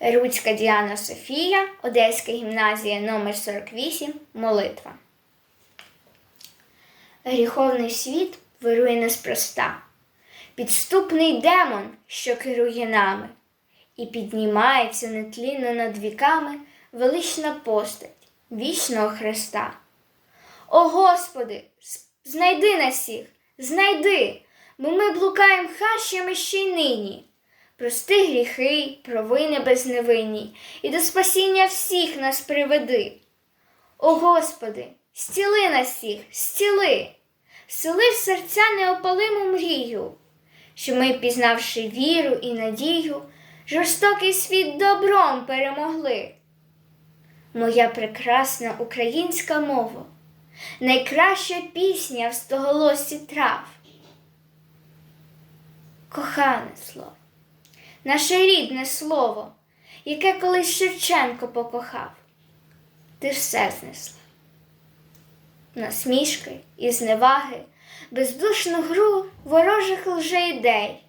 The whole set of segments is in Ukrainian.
Руцька Діана Софія, Одеська гімназія номер 48 Молитва. Гріховний світ вирує неспроста. Підступний демон, що керує нами, і піднімається нетлінно над віками велична постать вічного Христа. О Господи, знайди нас всіх, знайди, бо ми блукаєм хащами ще й нині. Прости гріхи, провини безневинні, і до спасіння всіх нас приведи. О Господи, зціли нас всіх, зціли, сели в серця неопалиму мрію, що ми, пізнавши віру і надію, жорстокий світ добром перемогли. Моя прекрасна українська мова, найкраща пісня в стоголосі трав. Кохане слово, наше рідне слово, яке колись Шевченко покохав, ти все знесла. Насмішки і зневаги, бездушну гру ворожих лжеідей,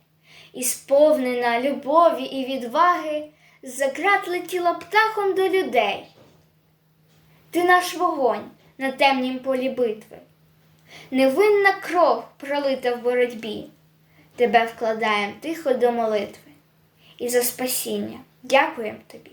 і сповнена любові і відваги, за ґрат летіла птахом до людей. Ти наш вогонь на темнім полі битви, невинна кров пролита в боротьбі. Тебе вкладаєм тихо до молитви і за спасіння. Дякуємо тобі.